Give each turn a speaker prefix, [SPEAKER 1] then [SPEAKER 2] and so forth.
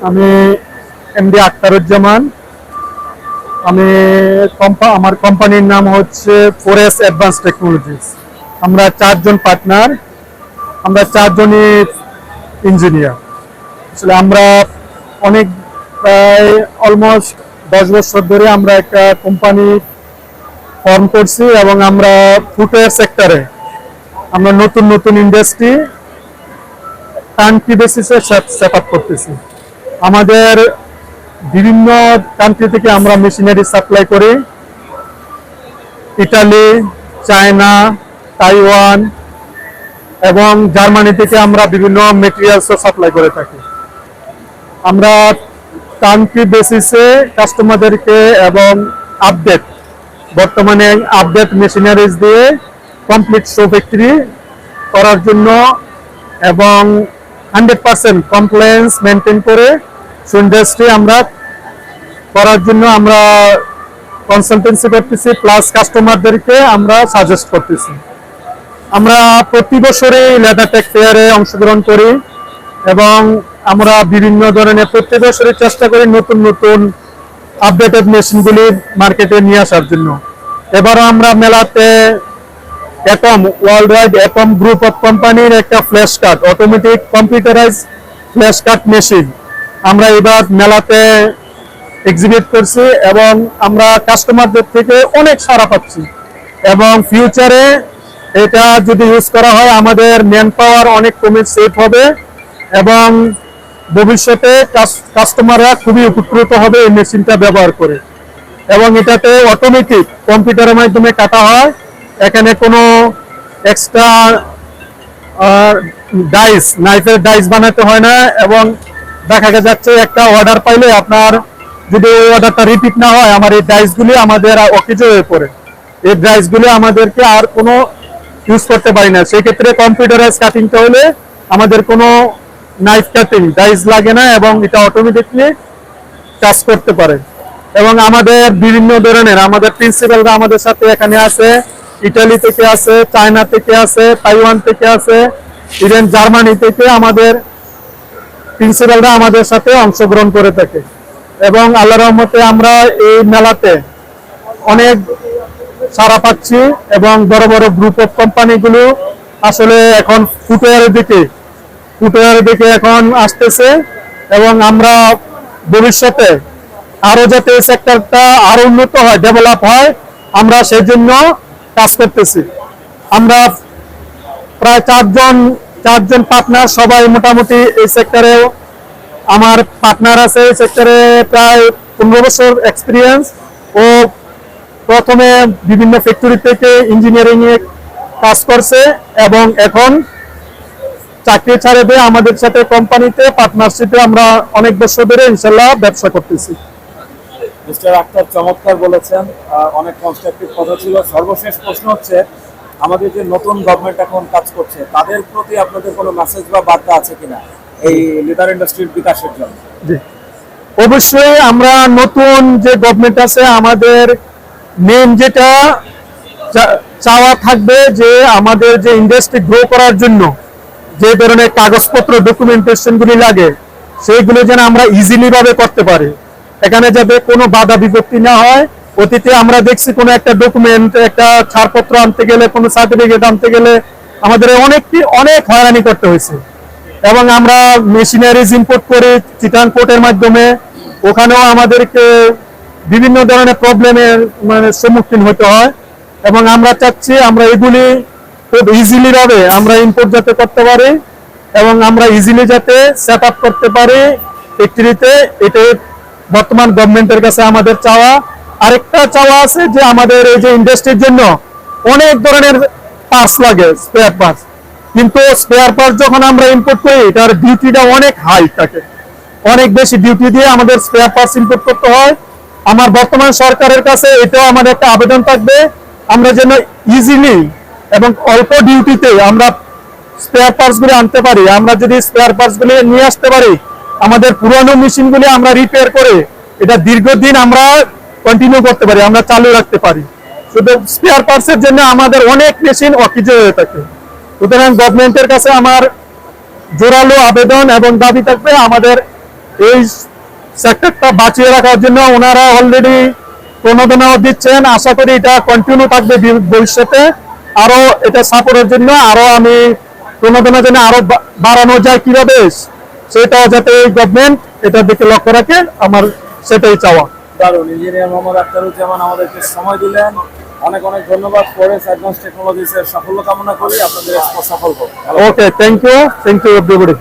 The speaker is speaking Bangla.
[SPEAKER 1] আমি এমডি আক্তারুজ্জামান আমি আমার কোম্পানির নাম হচ্ছে ফোরেস অ্যাডভান্স টেকনোলজিস আমরা চারজন পার্টনার আমরা চারজনই ইঞ্জিনিয়ার আসলে আমরা অনেক, প্রায় অলমোস্ট দশ বছর ধরে আমরা একটা কোম্পানি ফর্ম করছি এবং আমরা ফুটওয়্যার সেক্টরে আমরা নতুন নতুন ইন্ডাস্ট্রি কান্ট্রি বেসিসে সেট আপ করতেছি। আমাদের বিভিন্ন কান্ট্রি থেকে আমরা মেশিনারি সাপ্লাই করি। ইটালি চায়না তাইওয়ান এবং জার্মানি থেকে আমরা বিভিন্ন মেটেরিয়ালসও সাপ্লাই করে থাকি। আমরা কান্ট্রি বেসিসে কাস্টমারদেরকে এবং আপডেট বর্তমানে আপডেট মেশিনারিজ দিয়ে কমপ্লিট শো ফ্যাক্টরি করার জন্য এবং হান্ড্রেড পার্সেন্ট কমপ্লেন্স মেনটেন করে ইন্ডাস্ট্রি আমরা করার জন্য আমরা কনসালটেন্সি করতেছি প্লাস কাস্টমারদেরকে আমরা সাজেস্ট করতেছি। আমরা প্রতি বছরই লেদার টেক ফেয়ারে অংশগ্রহণ করি এবং আমরা বিভিন্ন ধরনের প্রত্যেক বছরই চেষ্টা করি নতুন নতুন আপডেটেড মেশিনগুলি মার্কেটে নিয়ে আসার জন্য। এবারও আমরা মেলাতে Atom worldwide Atom group of কোম্পানির একটা flash card automatic computerise flash card machine আমরা এবার মেলাতে এক্সিবিট করছি এবং আমরা কাস্টমারদের থেকে অনেক সাড়া পাচ্ছি। এবং ফিউচারে এটা যদি ইউজ করা হয়, আমাদের ম্যান পাওয়ার অনেক কমে সেভ হবে এবং ভবিষ্যতে কাস্টমাররা খুবই উপকৃত হবে এই মেশিনটা ব্যবহার করে। এবং এটাতে অটোমেটিক কম্পিউটারের মাধ্যমে কাটা হয়। এখানে কোনো এক্সট্রা ডাইস নাইফের ডাইস বানাতে হয় না এবং দেখা যাচ্ছে একটা অর্ডার পাইলে আপনার যদি ওই অর্ডারটা রিপিট না হয়, আমার এই ডাইসগুলি আমাদের অকেজ হয়ে পড়ে। এই ডাইসগুলি আমাদেরকে আর কোনো ইউজ করতে পারি না। সেক্ষেত্রে কম্পিউটারাইজ কাটিংটা হলে আমাদের কোনো নাইফ কাটিং ডাইস লাগে না এবং এটা অটোমেটিকলি কাজ করতে পারে। এবং আমাদের বিভিন্ন ধরনের, আমাদের প্রিন্সিপালরা আমাদের সাথে এখানে আছে। ইটালি থেকে আছে, চায়না থেকে আছে, তাইওয়ান থেকে আছে, ইভেন জার্মানি থেকে আমাদের প্রিন্সিপালরা আমাদের সাথে অংশগ্রহণ করে থাকে। এবং আল্লাহ রহমতে আমরা এই মেলাতে অনেক সারা পাচ্ছি এবং বড় বড় গ্রুপ অফ কোম্পানিগুলো আসলে এখন ফুটওয়ারের দিকে ফুটওয়ারের দিকে এখন আসতেছে এবং আমরা ভবিষ্যতে আরও যাতে সেক্টরটা আরও উন্নত হয় ডেভেলপ হয়, আমরা সেই জন্য কাজ করতেছি। আমরা প্রায় চারজন চারজন পার্টনার সবাই মোটামুটি এই সেক্টরে আমার পার্টনার আছে এই সেক্টরে প্রায় পনেরো বছর এক্সপিরিয়েন্স ও প্রথমে বিভিন্ন ফ্যাক্টরি থেকে ইঞ্জিনিয়ারিং এ কাজ করছে এবং এখন চাকরি ছাড়ে দিয়ে আমাদের সাথে কোম্পানিতে পার্টনারশিপে আমরা অনেক বছর ধরে ইনশাল্লাহ ব্যবসা করতেছি।
[SPEAKER 2] মিস্টার আক্তার চমৎকার বলেছেন অনেক কনস্ট্রাকটিভ কথা ছিল। সর্বশেষ প্রশ্ন হচ্ছে, আমাদের যে নতুন গভর্নমেন্ট এখন কাজ করছে, তাদের প্রতি আপনাদের কোনো মেসেজ বা বার্তা আছে কিনা এই লিদার ইন্ডাস্ট্রির বিকাশের জন্য?
[SPEAKER 1] অবশ্যই আমরা নতুন যে গভর্নমেন্ট আছে, আমাদের মেন যেটা চাওয়া থাকবে যে আমাদের যে ইন্ডাস্ট্রি গ্রো করার জন্য যে ধরনের কাগজপত্র ডকুমেন্টেশনগুলি লাগে, সেইগুলো যেন আমরা ইজিলি ভাবে করতে পারি। এখানে যাতে কোনো বাধা বিপত্তি না হয়। অতীতে আমরা দেখছি কোনো একটা ডকুমেন্ট একটা ছাড়পত্র আনতে গেলে, কোনো সার্টিফিকেট আনতে গেলে আমাদের অনেকটি অনেক হয়রানি করতে হয়েছে। এবং আমরা মেশিনারিজ ইম্পোর্ট করি চিটান পোর্টের মাধ্যমে। ওখানেও আমাদেরকে বিভিন্ন ধরনের প্রবলেমের মানে সম্মুখীন হতে হয়। এবং আমরা চাচ্ছি আমরা এগুলি খুব ইজিলি ভাবে আমরা ইম্পোর্ট যাতে করতে পারি, এবং আমরা ইজিলি যাতে সেট করতে পারি ফ্যাক্টরিতে এটাই বর্তমান গভর্নমেন্টের কাছে আমাদের চাওয়া। আরেকটা চাওয়া আছে যে আমাদের এই যে ইন্ডাস্ট্রির জন্য অনেক ধরনের পার্টস লাগে স্পেয়ার পার্টস কিন্তু স্পেয়ার পার্টস যখন আমরা ইম্পোর্ট করি, এটার ডিউটিটা অনেক হাই থাকে। অনেক বেশি ডিউটি দিয়ে আমাদের স্পেয়ার পার্টস ইম্পোর্ট করতে হয়। আমার বর্তমান সরকারের কাছে এটাও আমাদের একটা আবেদন থাকবে। আমরা যেন ইজিলি এবং অল্প ডিউটিতে আমরা স্পেয়ার পার্টস গুলি আনতে পারি। আমরা যদি স্পেয়ার পার্টস গুলি নিয়ে আসতে পারি আমাদের পুরানো মেশিন গুলি আমরা রিপেয়ার করে এটা দীর্ঘদিন আমরা কন্টিনিউ করতে পারি, আমরা চালু রাখতে পারি। শুধু স্পেয়ার পার্টস এর জন্য আমাদের অনেক মেশিন অকিজ হয়ে থাকে। সুতরাং গভর্নমেন্টের কাছে আমার জোরালো আবেদন এবং দাবি থাকবে আমাদের এই সেক্টরটা বাঁচিয়ে রাখার জন্য ওনারা অলরেডি প্রণোদনাও দিচ্ছেন। আশা করি এটা কন্টিনিউ থাকবে ভবিষ্যতে। আরও এটা সাপোর্টের জন্য আরও আমি প্রণোদনা জন্য আরও বাড়ানো যায় কীভাবে? সেটাও যাতে এই গভর্নমেন্ট এটার দিকে লক্ষ্য রাখে আমার সেটাই চাওয়া।
[SPEAKER 2] দারুণ ইঞ্জিনিয়ার মোহাম্মদ আখতারুজ্জামান আমাদেরকে সময় দিলেন। অনেক অনেক ধন্যবাদ ফরেস্ট অ্যাডভান্স টেকনোলজিসের সাফল্য কামনা করি। আপনাদের সফল হোক
[SPEAKER 1] okay thank you thank you everybody